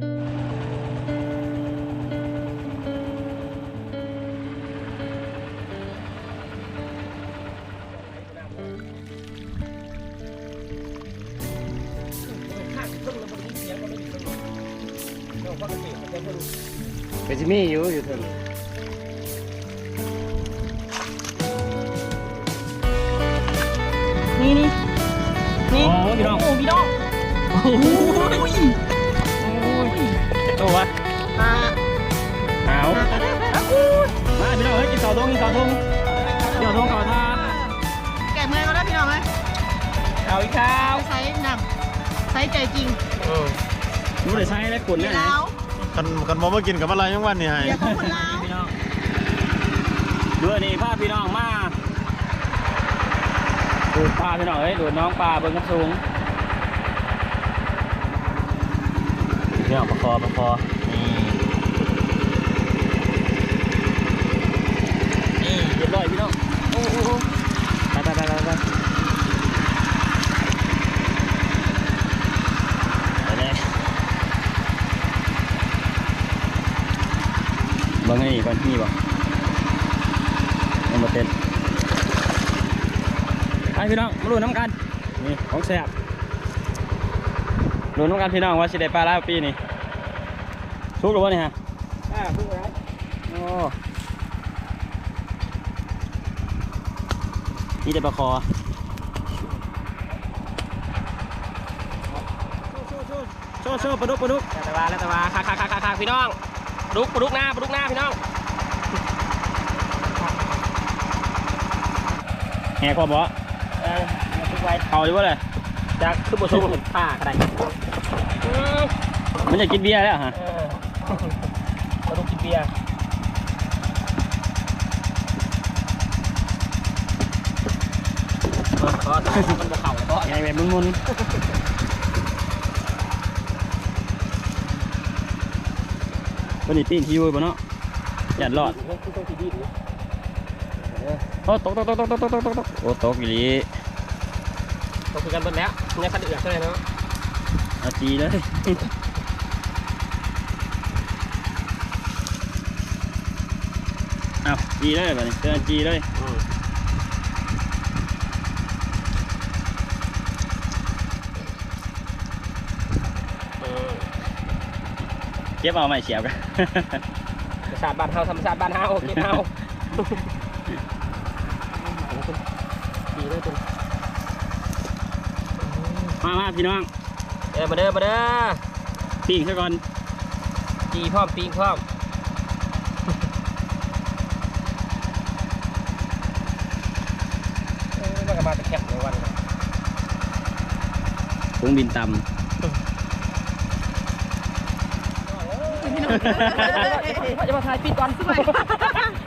ก็จะมีอยู่อยู่เท่า ทงกินข้าวทงกินข้าวทงข้าวทาแกะเมื่อยก็ได้พี่น้องไหมข้าวอีกข้าวใช้หนังใช้ใจจริงรู้ได้ใช้แล้วขุนเดี๋เนี่ยยวนะแล้วกันกันมอมากินกับอะไรยังวันนี่ให้เดี๋ยวของคนแล้วพี่น้องด้วยนี่พาพี่น้องมาดูดปลาพี่น้องเอ้ยดูดน้องปลาเบิ้งกระสูงพี่น้องประคอประคอนี่นี่เรียบร้อยพี่น้องโอ้โหไปไปไปไปไปไปเลย เบิ้งไอ้ก่อนนี่บ่ยังมาเต้นไปพี่น้องมาลุ้นน้ำกันนี่ของแซ่บลุ้นน้ำกันพี่น้องว่าสิได้ปลาลาปีนี้สุกหรือวะเนี่ยฮะอ่าพูดแล้วโอ้นี่ได้ปลาคอโชว์โชว์ปลาดุกปลาดุกแล้วแต่ว่าแล้วแต่ว่าคักคักคักคักพี่น้อง ปลุกปลุกหน้าปลุกหน้าพี่น้องแหกความบ่เออมาทุกไว้เอาดีวะเลยจากขึ้นบนสูงผ้าก็ได้อืมมันจะกินเบียร์แล้วฮะเออปลุกกินเบียร์เออขอมันบ่เข่าเพราะไงแบบมุนๆ วนี้ปีนที่อยู่บ่เนาะหยัดรอดคือต้องที่ดินนี่โอ้ตกตกตกตกตกตกตกตกโอ้ตกอีหลีต้องคุยกันเบนแล้วเนี่ยคันเอือกเลยเนาะอาจีเลยอ้าวจีเลยแบบนี้เจอจีเลย อืมเออ เก็บเอาไม่เสียบกันธรรมชาติบ้านเฮาธรรมชาติบ้านเฮาเก็บเฮาดีเลยคุณมามาพี่น้องเออมาเด้อมาเด้อปิ้งซะก่อนจีพร้อมปีงพร้อมเออมันก็มาแต่แคบในวันนะพุงบินต่ ว่าจะมาถ่ายปีก่อนด้วย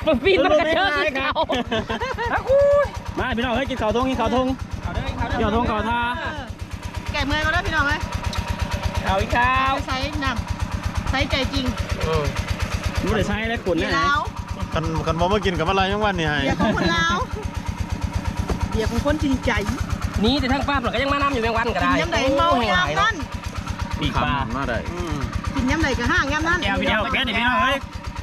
มันปีนมันกระเจิดขึ้นเขามาพี่น้องเฮ้กินข้าวทงกินข้าวทงเอาเด้อเอาวทงข้าวทาแกะเมื่อยก็ได้พี่น้องไหมเอาอีกข้าวใช้นังใช้ใจจริงรู้ได้ใช้แล้วขุนเนี่ยยวนกันกันมอมากินกับอะไรยังวันนี่ให้เดี๋ยวของคนแล้วเดี๋ยวของคนจริงใจนี่แต่ทั้งป้าเราก็ยังมาน้ำอยู่แมงวันก็ได้ย้ำไหนเมายามนั่นปีกปลามาได้ กินย้ำไหนก็ห้างย้ำนั่นแก้วพี่น้องแก้วนี่พี่น้องเฮ้ย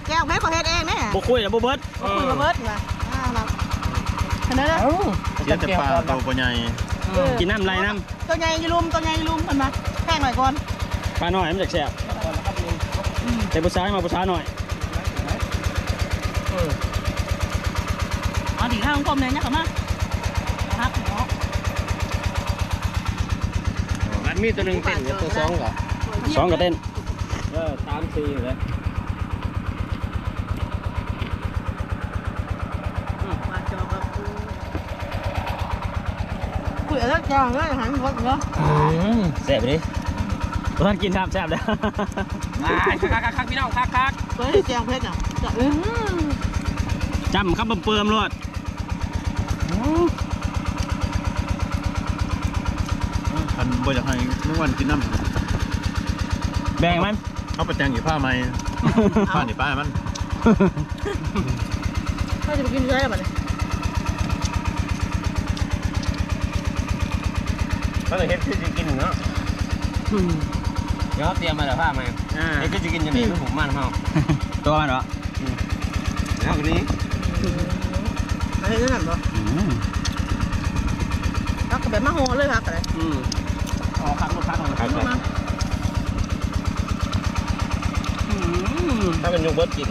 แก้วแม่ขอเฮ็ดเองเนี่ยบุคุยแล้วบุเบิร์ดคุยมาเบิร์ดมาอ้าวเราขนาดนั้นเสียแต่ปลาตัวปลาใหญ่กินน้ำไรน้ตัวใหญ่อยูรุมตัวใหญ่อยูรุมกันมาแข้งหน่อยก่อนำปลาหน่อยมันจากแสบแต่ผู้ชายมาผู้ชายหน่อยอ๋อดีข้างคมเลยนะครับมาครับเนาะมันมีตัวหนึ่งเต้นตัวสองเหรอสองก็เต้น เออสามสี่เลยมาจอกับกูคุยอะไรจองเลยหันรถเนาะแสบดิท่านกินครับแสบเลยคักคักคักพี่น้องคักคักตัวนี้แจงเพชรอะจะอืมจำครับเปิมๆรวดกันบ่อยากให้ทุกวันกินน้แบ่งมันำ เขาไปแต่งอยู่ผ้าไหมผ้านี่ป้ามันเขาจะไปกินอะไรบ้างเนี่ยก็เลยเห็นที่กินเนาะแกดี๋ยวเตรียมมาแล้วผ้ามาอ่าไอ้ก็จะกินยังไงลูกผมมันเฮาตัวมันเหรอแล้วคนนี้อะไรนั่นน่ะบ่อืมแล้วก็แบบมาโหเลยค่ะอะไรอืมอ๋อคักลูกคักของครับ มามา อืม ถ้าเป็นยุงเบิร์ดกิน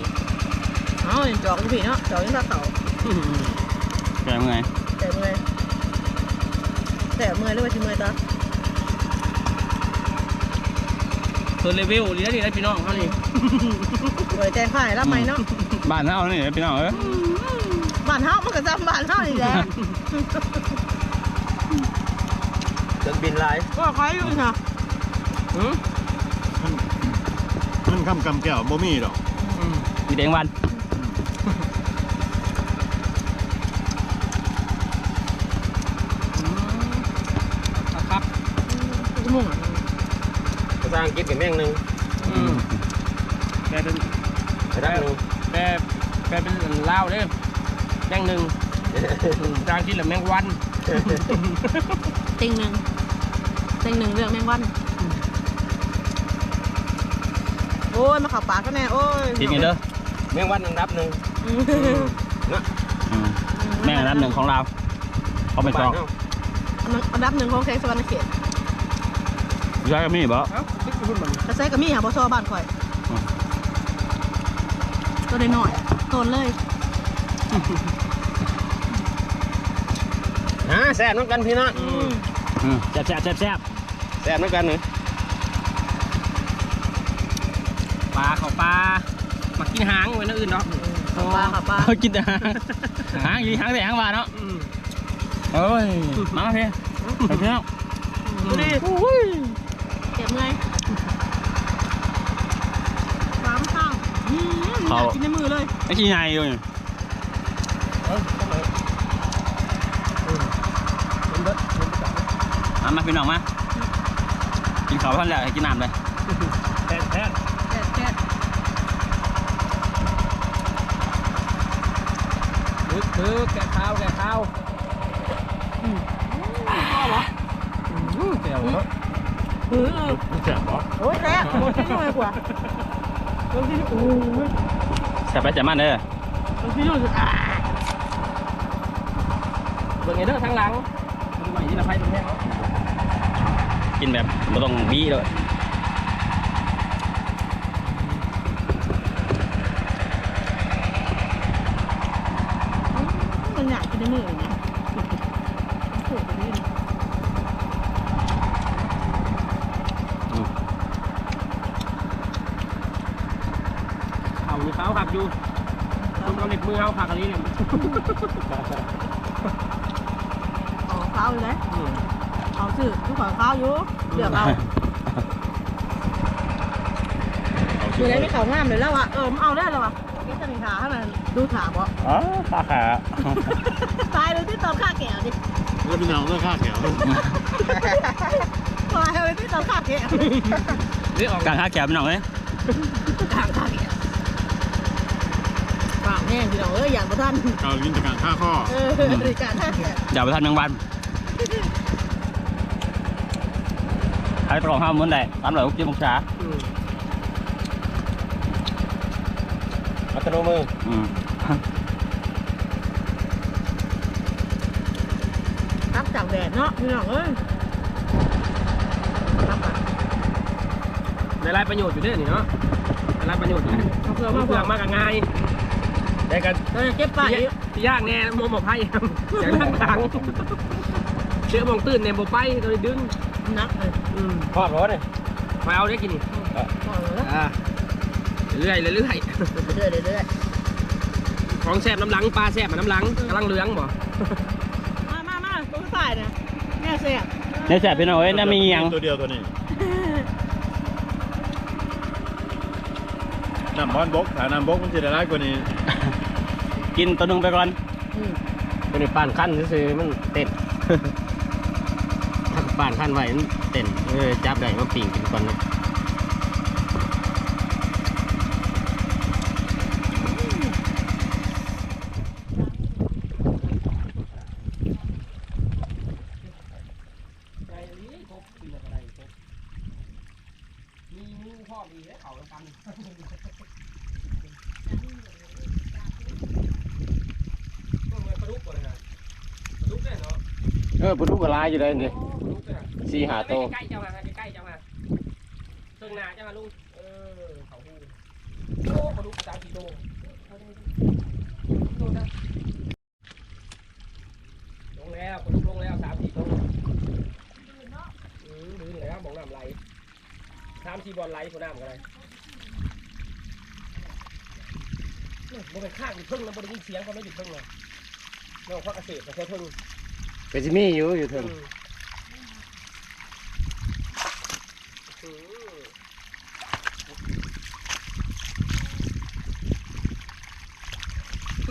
เอาจอกอยู่พี่เนาะจอกยังตาเขาอืมแกมึงไงแต่เมื่อยแต่เมื่อยหรือว่าชิเมื่อยตาเพิ่นเลเวลนี่นะนี่นะพี่น้องเขานี่เมื่อยใจผ่ายรับไหมเนาะบ้านเฮานี่พี่น้องเอ้ยบ้านเฮามันก็จำบ้านเฮานี่แหละจนบินลายก็คอยอยู่ค่ะอื มมันคำกำแก้วบ่มีดอกอืมมีแดงวันครับชั่วโมงอะภาษาอังกฤษกับแม่งหนึ่งอืมแปลเป็นภาษาหนึ่งแปลแปลเป็นลาวเด้อแมงหนึ่งอืมจางที่ละแมงวันเต็งหนึ่งเต็งหนึ่งเรื่องแมงวันโอ้ยมาเขับปากกันแน่โอ้ยกินกันเด้อแม่งวันอันดับหนึ่งอืมอืมแม่งอันดับหนึ่งของเราเขาไปจองอันดับหนึ่งของแขงสวรรณเขตย้ายก็มีบ่เอ้าติ๊กคุณมันกระใสกับมีหาบอซอบ้านข่อยอืมตัวหน่อยๆโตนเลยฮะแซ่บน้ำกันพี่น้องอืมอืมแซ่บแซ่บแซ่บแซ่บแซ่บน้ำกันหนึ่ง ปลาเขาปลามากินหางไว้นะอื่นเนาะขับปลาขับปลาเฮ้ยกินแต่หางหางอีหางแต่หางหวานเนาะอืมเอ้ยมามาเพี่ไปพี่น้องดูดิเจ็บไงสามข้างอืมอยากกินในมือเลยไอ้ขี้ใหญ่อยู่นี่เอ้ยทำไมอืมเป็นเบิดเป็นเบิดมามาพี่น้องมากินข้าวท่านแล้วให้กินน้ำเลยแทนแทน แซ่บแซ่บ นึกนึกแกะข้าวแกะข้าวอืมพ่อเหรออืมแก้วเนาะเออแซ่บบ่โอ้ยแซ่บหมดที่หน่อยกว่าบางทีโอ้ยแซ่บไปแซ่บมันเด้อบางทีรู้สึกอ่าเบิ่งไงเด้อทางหลังดูใหม่ที่ละไพ่ตรงนี้เนาะกินแบบไม่ต้องบี้เลย มันอยากกิน ในมืออย่างเงี้ยโอ้โหนี่เข่านี่เขาขับอยู่คุณเอาเล็บมือเอาผักอะไรเนี่ยอ๋อข้าวอยู่เลยอืมเอาสิทุกคนข้าวอยู่เลือกเอาอยู่ไหนไม่เขางามเลยแล้วอะเออมันเอาได้แล้วอะนี่ จะมีขาให้มันดูขาบ่อ๋อขาขาตายเลยที่ตอนข้าแก่ดิแล้วพี่น้องเรื่องค่าแก้วตายเลยที่ตอนข้าแก่เรียกออกกลางขาแขวพี่น้องเลยทางข้าแก่ปากแห้งพี่น้องเอ้ยอย่างประท่านเกากินแต่กลางค่าข้อเออรายการข้าแก่อย่าไปทานแมงวันใครตรองห้ามเหมือนใดตามหน่อยลูกจิ้มลูกชา อืมอัตโนมืออืมรับจากแดดเนาะพี่น้องเอ้ยรับอะในรายประโยชน์อยู่เด้อนี่เนาะในรายประโยชน์อยู่เอาเพื่อเพื่มาอเพื่เพื่ออมากกับง่ายแต่กันเราจะเก็บไปที่ยากแน่มองบอกไพ่อย่างนั่งขังเชื่อมองตื่นเนี่ยบอกไปโดยดึงนักเลยอืมทอดรถเลยไปเอาได้กินนี่ พอแล้วอ่า เรื่อยๆเรื่อยเรื่อยๆเรื่อยๆของแซ่บน้ำหลังปลาแซ่บมาน้ำหลังกำลังเหลืองบ่ๆมามามาตัวใส่นะแม่เสียเนี่ยแซ่บพี่น้องเอ้ยน่ามีหยังตัวเดียวตัวนี้น้ำบอลบกถ้าน้ำบกมันจะได้ร้ายกว่านี้ กินตัวหนึงไปก่อนตัวนี้ป่านขั้นซื้อๆมันเต้นถ้าป่านขั้นไว้มันเต้นเออจับได้มาปิ่งกินก่อนนะ ปลาดุกก่อนนะปลาดุกได้เนาะ เออปลาดุกก็หลายอยู่เลยนี่สี่หาโตใกล้ๆเจ้ามาใกล้ๆเจ้ามาเพิ่งนาเจ้ามาลุงเออเขาหูโอ้ปลาดุกสามสี่โตโตนะลงแล้วปลาดุกลงแล้วสามสี่โตอืมลื่นแล้วบอกน้ำไหลสามสี่บอลไหลพวกน้ำอะไรเนี่ยมันเป็นข้างอยู่เพิ่งแล้วบริยินเสียงเขาไม่หยุดเพิ่งเลยเราพักเกษตรแต่แค่เพิ่ง ก็สิมีอยู่อยู่เถึง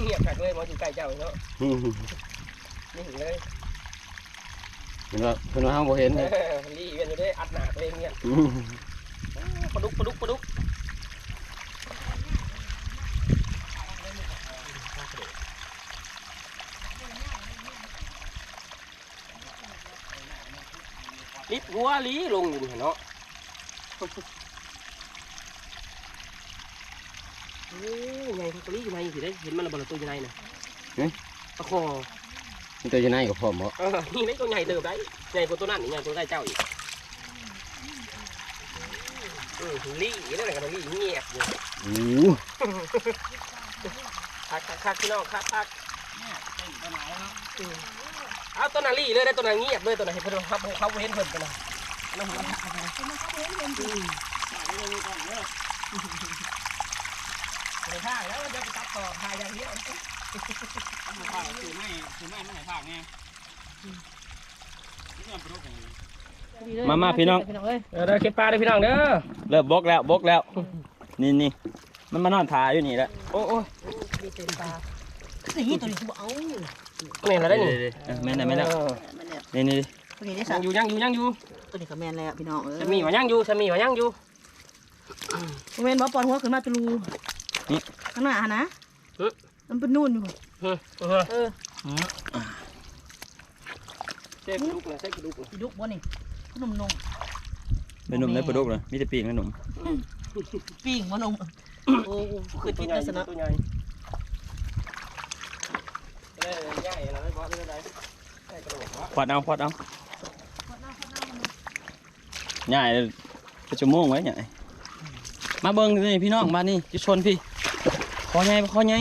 เงียบขัดเลยหมออยู่ใกล้เจ้าเนาะอืมนี่ถึงเลยเห็นว่าเพิ่นว่าเฮาบ่เห็นเอเลยอรีเวียนอยู่ด้วยอัดหนาตัวเองเนี่ยอืมปลาดุกปลาดุกปลาดุก ลิบหัวลีลงอยู่นี่เนาะโอ้ยไงตัวนี้อยู่ในสิได้เห็นมันระเบิดตัวอยู่ในน่ะตะคอมันตัวอยู่ไหนก็พร้อมบ่เออนี่ไม่ตัวใหญ่เติบได้ใหญ่กว่าตัวนั้นนี่ใหญ่ตัวได้เจ้าอีกอืมลี่นั่นแหละกันลี่เงียบอยู่อู้คักคักคักพี่น้องคักคักอืมเเอาตัวนั้นลี่เลยได้ตัวนั้นเงียบเลยตัวนั้นเห็นเพิ่นเขาเขาเห็นเพิ่นตัวนั้นแล้วผมเดี๋ยวถ่ายแล้วเดี๋ยวไปตัดต่อถ่ายอย่างเดียวมามาพี่น้องเอ้ยเออเด้อเก็บปลาเลยพี่น้องเด้อเริ่มบกแล้วบกแล้ว นี่นี่มันมานอนถ่ายอยู่นี่แหละโอ้โอ้สีตัวนี้กูเอา แม่นแล้วได้นี่เออแม่นแล้วแม่นแล้วเออมันเนี่ยนี่นี่ตัวนี้ได้ยัสังอยู่ยังอยู่ยังอยู่ตัวนี้ก็แมนแล้วพี่น้องเออฉันมีว่ายังอยู่ฉันมีว่ายังอยู่แมนบ่ปอนหัวขึ้นมาตะลูข้างหน้านะมันเป็นนู่นอยู่เออเออเออเส้นกระดูกนะเส้นกระดูกนะพี่ดุกบ่นี่ขนมนมเป็นหนุ่มได้ปลาดุกเลยมีแต่ปีกนะหนุ่มปิ้งบ่นมโอ้คือติดลักษณะตัวใหญ่ได้ใหญ่แล้วไม่พอไม่ได้ได้กระโดดวะ ควัดเอาควัดเอาใหญ่เลยเป็นชั่วโมงไว้ใหญ่มาเบิ้งนี่พี่น้องมานี่จะชนพี่คอใหญ่คอใหญ่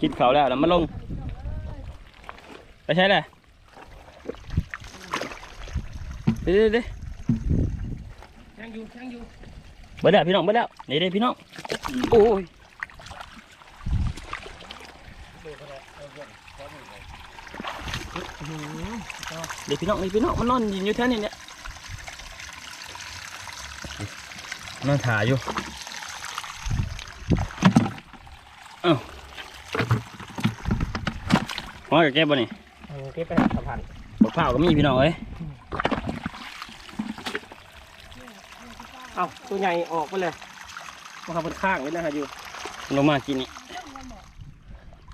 คิดเขาแล้วแล้วมาลงไปใช่เลยเดี๋ยวเดี๋ยวเดี๋ยวยังอยู่ยังอยู่ เบิดแล้วพี่น้องเบิดแล้วนี่เด้พี่น้องโอ้ยเดี๋ยวพี่น้องนี่พี่น้องมันนอนยินอยู่แท่นี้เนี่ยนอนถ่ายอยู่เอ้าว่ากับแกบ่นี่เก็บไปสะพานบดเผาก็มีพี่น้องเอ้ย เอ้าตัวใหญ่ออกไปเลยมาขับบนข้างเลยนะฮะอยู่ลงมากินนี่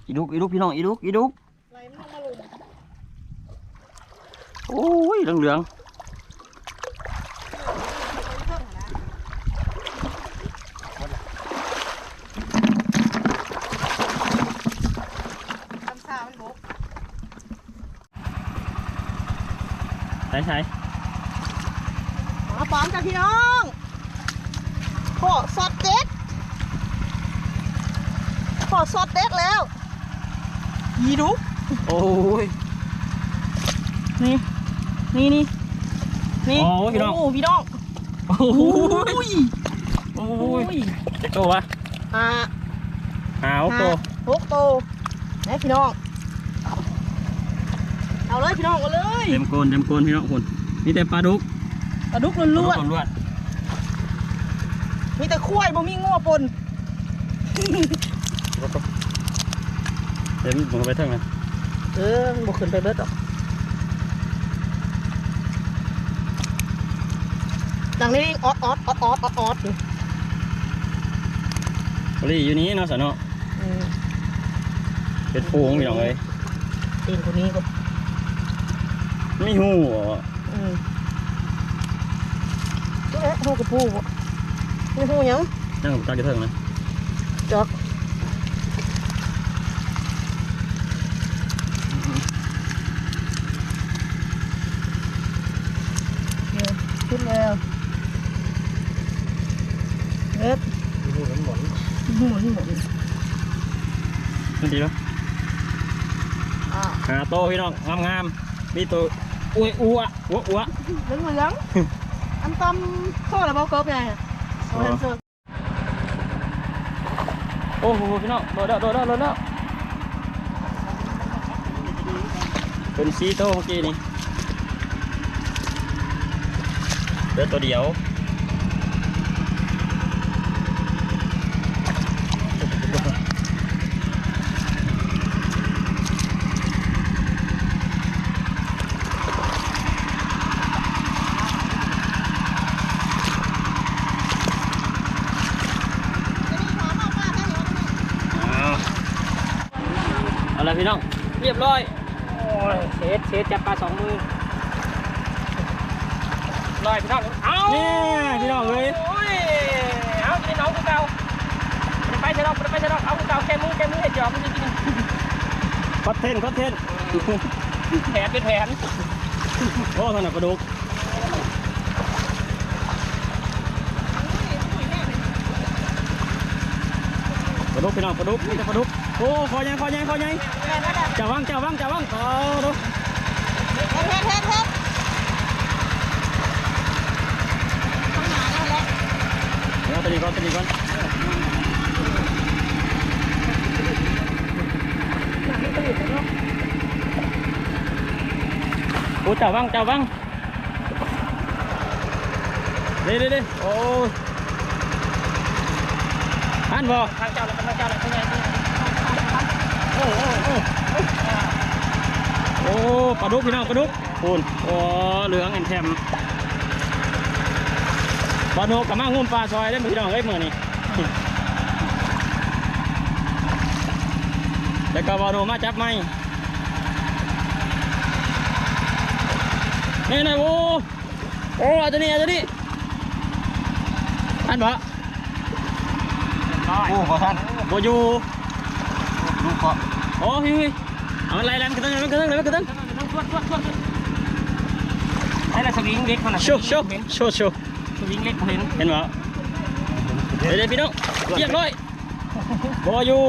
อีดุกอีดุกพี่น้องอีดุกอีดุกโอ้ยเหลืองเหลืองทำชามันบกใช่ใช่มาปอมจ้ะพี่น้อง ขอซอสเด็ดขอซอสเด็ดแล้วยีดุกโอ้ยนี่ นี่นี่นี่โอ้ยพี่น้องโอ้พี่น้องโอ้โอ้ยยโอ้โอ้ยยจะโตวะอ่าหาวโตหกโตแม่พี่น้องเอาเลยพี่น้องเอาเลยเต็มโกนเต็มโกนพี่น้องคนมีแต่ปลาดุกปลาดุกปลาดุล้กวนล้วนๆ มีแต่ข้วยบ่มีงัวปนเต็มผมไปเท่านั้นเออบ่ขึ้นไปเบิดหรอกดังนี้ออดออดออดออดออดออดอยู่บรีอยู่นี้เนาะสะเนาะอืมเป็นฟูงพี่น้องเลยตีนคนนี้ก็ไม่หูเหรออืมเอ๊ะหูกระปูบ่นี่หูหยังนั่งกับตาจะเพิ่งนะจอกเนี่ยขึ้นแล้วเอ็ดหมุนหมุนหมุนมันดีแล้วอ่าหาโตพี่น้องงามงามๆมีตัวอ้วยอ้วอ้วอ้วเหลืองเหลืองอันตำโซ่ระเบิดก โอ้โหพี่น้องโดดแล้วโดดแล้วโดดแล้วเป็นซีโตเมื่อกี้นี่เหลือตัวเดียว เอาเอาละพี่น้อง เรียบร้อย โอ้ยเชดเชดจับปลา สองมือลอยพี่น้องเอานี่พี่น้องเลยโอ้ยเอากินน้องกูเก่าไปเถอะน้องไปเถอะน้องเอากูเก่าแกมือแกมือเห็ดหยอกมันจะกินคอนเทนต์คอนเทนต์แผนเป็นแผนโอ้ถนัดกระดูกปลาดุกพี่น้องปลาดุกนี่จะปลาดุกโอ้คอใหญ่คอใหญ่คอใหญ่เจ้าวังเจ้าวังเจ้าวังโอ้ดูเฮ็ดเฮ็ดเฮ็ดเฮ็ดเดี๋ยวตัวนี้ก่อนตัวนี้ก่อนโอ้เจ้าวังเจ้าวังเด้เด้เด้โอ้ยอันบ่ทางเจ้าแล้วทางเจ้าแล้วทางเจ้าแล้ว โอ้โอ้โอ้โอ้ปลาดุกพี่น้องปลาดุกปูนโอ้เหลืองแอนแทมปลาดุกกับมางุ่มปลาซอยได้อพี่น้องเอ้ยมือนี่แล้วก็ปลาดุกมาจับไหมนี่นะโอ้โอ้เอาตัวนี้เอาตัวนี้อันบ่โอ้ขอท่านโบอยู่ลูกขอโอ้พี่พี่ เอาไล่แล้วมันกระตึ้งมันกระตึ้งมันกระตึ้งไอ้ละสวิงเล็กขนาดโชว์โชว์โชว์โชว์สวิงเล็กเห็นเห็นบ่เดี๋ยวเดี๋ยวพี่น้องเรียบร้อยบอยู่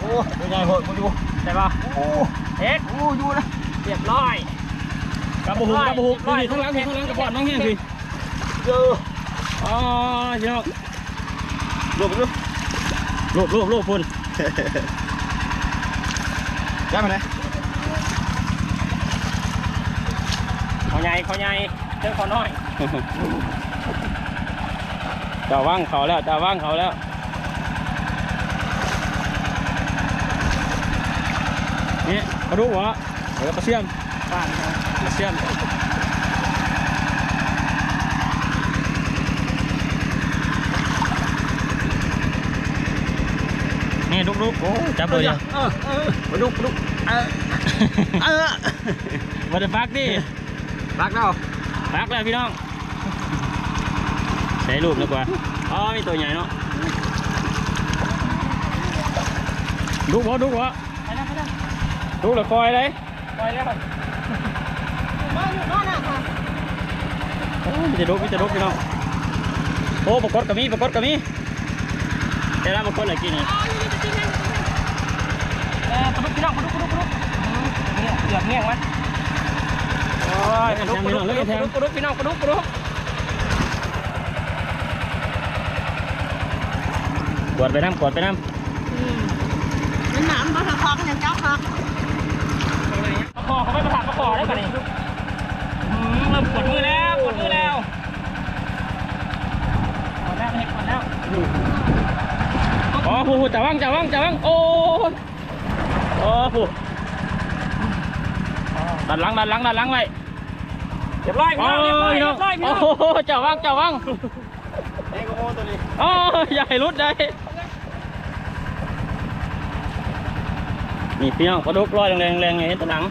โอ้ยใหญ่โหดมาดูได้ปะโอ้เอ็กโอ้อยู่นะเรียบร้อยกับบุหุกับบุหุพี่ทั้งหลังพี่ทั้งหลังกับบอดน้องเฮียพี่เจออ๋อพี่น้องรวบรวบรวบรวบรวบพุ่น ได้ไหมเนี่ยเขาใหญ่เขาใหญ่เจอเขาน้อยเจ้าว่างเขาแล้วเจ้าว่างเขาแล้วนี่กระดูกหัวเดี๋ยวกระเชื่อมบ้านกระเชื่อม นี่ลุกลุกโอ้จับเลยเดียวเออเออมาดูมาดูเออเออมาเดี๋ยวฟักดิรักแล้วฟักแล้วพี่น้องใช้รูปดีกว่าอ๋อมีตัวใหญ่เนาะดูบ่ดูบ่ไปนะไปนะดูแล้วคอยเลยปล่อยแล้วบ้านอยู่บ้านน่ะค่ะโอ้มีแต่ดุกมีแต่ดุกพี่น้องโอ้ปรากฏกับมีปรากฏกับมีแต่ละปรากฏอะไรกินนี่เออปลุก พี่น้องปลุกปลุกปลุกเนี่ยเกือบเงี้ยงมันโอ้ยปลุกปลุกปลุกปลุกปลุกพี่น้องปลุกปลุกกวดไปน้ำกวดไปน้อืมเป็นหนามบ่ทะคอกันยังจับครับประคอเขาไม่ประสานประคอได้ป่ะนี่เริ่มปวดมือแล้วปวดมือแล้วปวดแล้วเห็ดปวดแล้วำอ๋อผู้ผู้จับว่างจับว่างจับว่างโอ้ย โอ้ผู้ดันหลังดันหลังดันหลังไว้เรียบร้อยโอ้พี่น้องเรียบร้อยยเรียบร้อยพี่น้โอ้องโหจับว่างจับว่างเอ้ก็โอ้ตัวนี้โอ้ยอย่าให้รุดได้นี่พี่น้องกระดูกลอยแรงๆแรงๆไงเห็นตะหนัง